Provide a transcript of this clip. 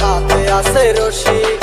হাতে আছে রশি।